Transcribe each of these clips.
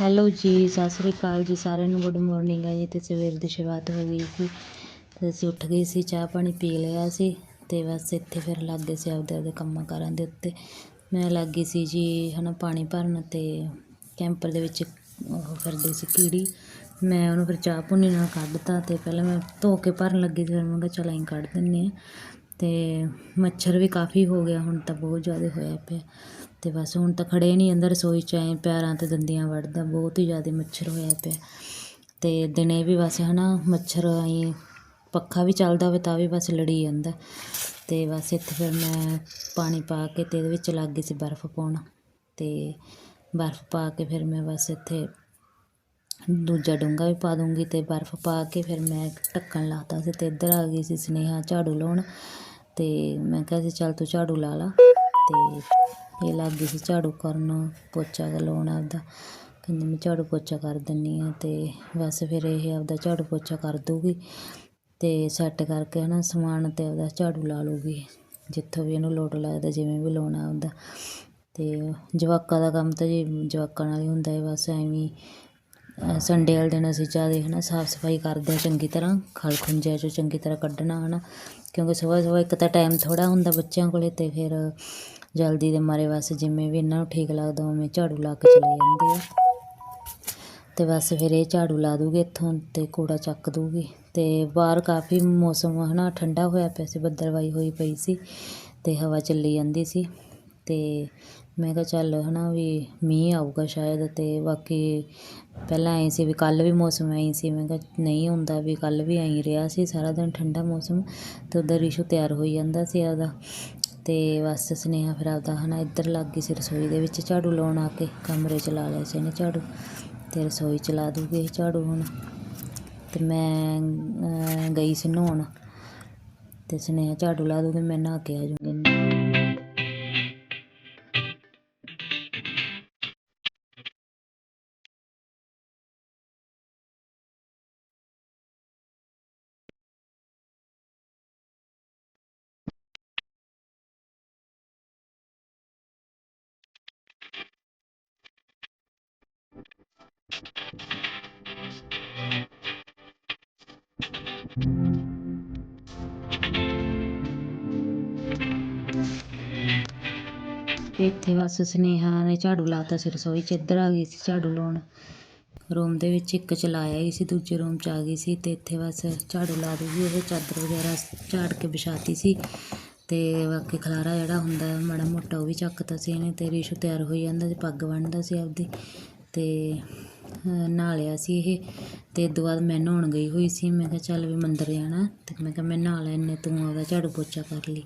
Hello ਜੀ, ਸਤਿ ਸ੍ਰੀ ਅਕਾਲ ਜੀ ਸਾਰਿਆਂ ਨੂੰ, ਗੁੱਡ ਮਾਰਨਿੰਗ ਹੈ ਜੀ। ਤੇ ਸਵੇਰ ਦੀ ਸ਼ੁਰੂਆਤ ਹੋ ਗਈ ਸੀ। ਤੇ ਅਸੀਂ ਉੱਠ ਗਏ ਸੀ, ਚਾਹ ਪਾਣੀ ਪੀ ਲਿਆ ਸੀ। ਤੇ ਬਸ ਇੱਥੇ ਫਿਰ ਲੱਗ ਗਏ ਸੀ ਆਪਦੇ ਆਪਦੇ ਕੰਮਾਂ ਕਾਰਾਂ ਦੇ ਉੱਤੇ। ਮੈਂ ਲੱਗ ਗਈ ਸੀ ਜੀ, ਹਨਾ, ਪਾਣੀ ਭਰਨ ਤੇ ਕੈਂਪਰ ਦੇ ਵਿੱਚ ਉਹ ਫਿਰਦੀ ਸੀ ਕੀੜੀ। ਮੈਂ ਉਹਨੂੰ ਫਿਰ ਚਾਹ ਪੁੰਨੀ ਨਾਲ ਕੱਢਤਾ ਤੇ ਪਹਿਲਾਂ ਮੈਂ ਧੋ ਕੇ ਭਰਨ ਲੱਗੀ ਸੀ, ਫਿਰ ਮੈਂ ਕਿਹਾ ਚਲ ਐਂ ਕੱਢ ਦਿੰਨੀ ਆ ਤੇ ਮੱਛਰ ਵੀ ਕਾਫੀ ਹੋ ਗਿਆ, ਹੁਣ ਤਾਂ ਬਹੁਤ ਜ਼ਿਆਦਾ ਹੋਇਆ ਪਿਆ। ਅਤੇ ਬਸ ਹੁਣ ਤਾਂ ਖੜੇ ਨਹੀਂ, ਅੰਦਰ ਰਸੋਈ 'ਚ ਐਂ ਪੈਰਾਂ ਤੇ ਦੰਦੀਆਂ ਵੜਦਾ ਬਹੁਤ ਹੀ ਜ਼ਿਆਦਾ ਮੱਛਰ ਹੋਇਆ ਪਿਆ। ਅਤੇ ਦਿਨੇ ਵੀ ਬਸ ਹੈ ਨਾ ਮੱਛਰ ਐਂ ਪੱਖਾ ਵੀ ਚੱਲਦਾ ਹੋਵੇ ਤਾਂ ਵੀ ਬਸ ਲੜੀ ਜਾਂਦਾ। ਅਤੇ ਬਸ ਇੱਥੇ ਫਿਰ ਮੈਂ ਪਾਣੀ ਪਾ ਕੇ ਅਤੇ ਇਹਦੇ ਵਿੱਚ ਲੱਗ ਗਈ ਸੀ ਬਰਫ਼ ਪਾਉਣ। ਅਤੇ ਬਰਫ਼ ਪਾ ਕੇ ਫਿਰ ਮੈਂ ਬਸ ਇੱਥੇ ਦੂਜਾ ਡੂੰਘਾ ਵੀ ਪਾ ਦੂੰਗੀ ਅਤੇ ਬਰਫ਼ ਪਾ ਕੇ ਫਿਰ ਮੈਂ ਢੱਕਣ ਲਾਤਾ ਸੀ ਅਤੇ ਇੱਧਰ ਆ ਗਈ ਸੀ ਸਨੇਹਾ ਝਾੜੂ ਲਾਉਣ। ਅਤੇ ਮੈਂ ਕਿਹਾ ਸੀ, ਚੱਲ ਤੂੰ ਝਾੜੂ ਲਾ ਲਾ। ਅਤੇ ਇਹ ਲੱਗ ਗਈ ਸੀ ਝਾੜੂ ਕਰਨ, ਪੋਚਾ ਲਾਉਣ ਆਪਦਾ। ਕਹਿੰਦੀ ਮੈਂ ਝਾੜੂ ਪੋਚਾ ਕਰ ਦਿੰਨੀ ਆ ਤੇ ਬਸ ਫਿਰ ਇਹ ਆਪਦਾ ਝਾੜੂ ਪੋਚਾ ਕਰ ਦੂਗੀ ਤੇ ਸੈੱਟ ਕਰਕੇ ਹਨਾ ਸਮਾਨ ਤੇ ਆਪਦਾ ਝਾੜੂ ਲਾ ਲੂਗੀ ਜਿੱਥੋਂ ਵੀ ਇਹਨੂੰ ਲੋਟ ਲੱਗਦਾ ਜਿਵੇਂ ਵੀ ਲਾਉਣਾ ਆਪਦਾ। ਤੇ ਜਵਾਕਾਂ ਦਾ ਕੰਮ ਤਾਂ ਜੀ ਜਵਾਕਾਂ ਨਾਲ ਹੀ ਹੁੰਦਾ ਹੈ ਬਸ ਐਵੇਂ ਸੰਡੇ ਵਾਲੇ ਦਿਨ ਅਸੀਂ ਜ਼ਿਆਦਾ ਹੈ ਨਾ ਸਾਫ਼ ਸਫ਼ਾਈ ਕਰਦੇ ਹਾਂ ਚੰਗੀ ਤਰ੍ਹਾਂ, ਖਲ ਖੁੰਝਿਆ 'ਚੋਂ ਚੰਗੀ ਤਰ੍ਹਾਂ ਕੱਢਣਾ ਹੈ ਨਾ ਕਿਉਂਕਿ ਸੁਬਾਹ ਸੁਬਾਹ ਇੱਕ ਤਾਂ ਟਾਈਮ ਥੋੜ੍ਹਾ ਹੁੰਦਾ ਬੱਚਿਆਂ ਕੋਲੇ ਤੇ ਫਿਰ ਜਲਦੀ ਦੇ ਮਾਰੇ ਬਸ ਜਿਵੇਂ ਵੀ ਇਹਨਾਂ ਨੂੰ ਠੀਕ ਲੱਗਦਾ ਉਵੇਂ ਝਾੜੂ ਲਾ ਕੇ ਚਲੇ ਜਾਂਦੇ ਆ। ਤੇ ਬਸ ਫਿਰ ਇਹ ਝਾੜੂ ਲਾ ਦੂਗੇ ਇੱਥੋਂ ਤੇ ਕੂੜਾ ਚੱਕ ਦੂਗੀ। ਤੇ ਬਾਹਰ ਕਾਫੀ ਮੌਸਮ ਹੈ ਨਾ ਠੰਡਾ ਹੋਇਆ ਪਿਆ ਸੀ, ਬੱਦਲਵਾਈ ਹੋਈ ਪਈ ਸੀ ਤੇ ਹਵਾ ਚੱਲੀ ਜਾਂਦੀ ਸੀ। ਤੇ ਮੈਂ ਕਿਹਾ ਚੱਲ ਹੈ ਨਾ ਵੀ ਮੀਂਹ ਆਊਗਾ ਸ਼ਾਇਦ ਤੇ ਬਾਕੀ ਪਹਿਲਾਂ ਐਂ ਸੀ ਵੀ ਕੱਲ੍ਹ ਵੀ ਮੌਸਮ ਐਂ ਸੀ, ਮੈਂ ਕਿਹਾ ਨਹੀਂ ਹੁੰਦਾ ਵੀ ਕੱਲ੍ਹ ਵੀ ਐਂ ਰਿਹਾ ਸੀ, ਸਾਰਾ ਦਿਨ ਠੰਡਾ ਮੌਸਮ ਤੇ ਉੱਧਰ ਇਸ਼ੂ ਤਿਆਰ ਹੋਈ ਜਾਂਦਾ ਸੀ ਆਪਦਾ। ਅਤੇ ਬਸ ਸੁਨੇਹਾ ਫਿਰ ਆਪਦਾ ਹੈ ਨਾ ਇੱਧਰ ਲੱਗ ਗਈ ਸੀ ਰਸੋਈ ਦੇ ਵਿੱਚ, ਝਾੜੂ ਲਾਉਣ ਆ ਕੇ ਕਮਰੇ 'ਚ ਲਾ ਲਿਆ ਸੀ ਇਹਨੇ ਝਾੜੂ ਅਤੇ ਰਸੋਈ 'ਚ ਲਾ ਦੂਗੀ ਇਹ ਝਾੜੂ ਹੁਣ। ਅਤੇ ਮੈਂ ਗਈ ਸੀ ਨਹਾਉਣ ਅਤੇ ਸੁਨੇਹਾ ਝਾੜੂ ਲਾ ਦੂਗੀ, ਮੈਂ ਨਹਾ ਕੇ ਆ ਜਾਊਂਗੀ ਇੱਥੇ ਬਸ ਸੁਨੇਹਾ ਨੇ ਝਾੜੂ ਲਾਤਾ ਸੀ ਰਸੋਈ 'ਚ ਇੱਧਰ ਆ ਗਈ ਸੀ ਝਾੜੂ ਲਾਉਣ। ਰੂਮ ਦੇ ਵਿੱਚ ਇੱਕ ਚਲਾਇਆ ਲਾਇਆ ਹੀ ਸੀ, ਦੂਜੇ ਰੂਮ 'ਚ ਆ ਗਈ ਸੀ ਤੇ ਇੱਥੇ ਬਸ ਝਾੜੂ ਲਾ ਦੂਗੀ ਉਹ ਚਾਦਰ ਵਗੈਰਾ ਝਾੜ ਕੇ ਵਿਛਾਤੀ ਸੀ। ਤੇ ਬਾਕੀ ਖਲਾਰਾ ਜਿਹੜਾ ਹੁੰਦਾ, ਮਾੜਾ ਮੋਟਾ ਉਹ ਵੀ ਚੱਕਤਾ ਸੀ ਇਹਨੇ ਤੇ ਰਿਸ਼ੂ ਤਿਆਰ ਹੋਈ ਜਾਂਦਾ ਸੀ ਪੱਗ ਬੰਨ੍ਹਦਾ ਸੀ ਆਪਦੀ। ਅਤੇ ਨਹਾ ਲਿਆ ਸੀ ਇਹ ਅਤੇ ਇਹ ਤੋਂ ਬਾਅਦ ਮੈਂ ਨਹਾਉਣ ਗਈ ਹੋਈ ਸੀ। ਮੈਂ ਕਿਹਾ ਚੱਲ ਵੀ ਮੰਦਰ ਜਾਣਾ। ਅਤੇ ਮੈਂ ਕਿਹਾ ਮੈਂ ਨਹਾ ਲੈਨੇ ਤੂੰ ਆਪਦਾ ਝਾੜੂ ਪੋਚਾ ਕਰ ਲਈ।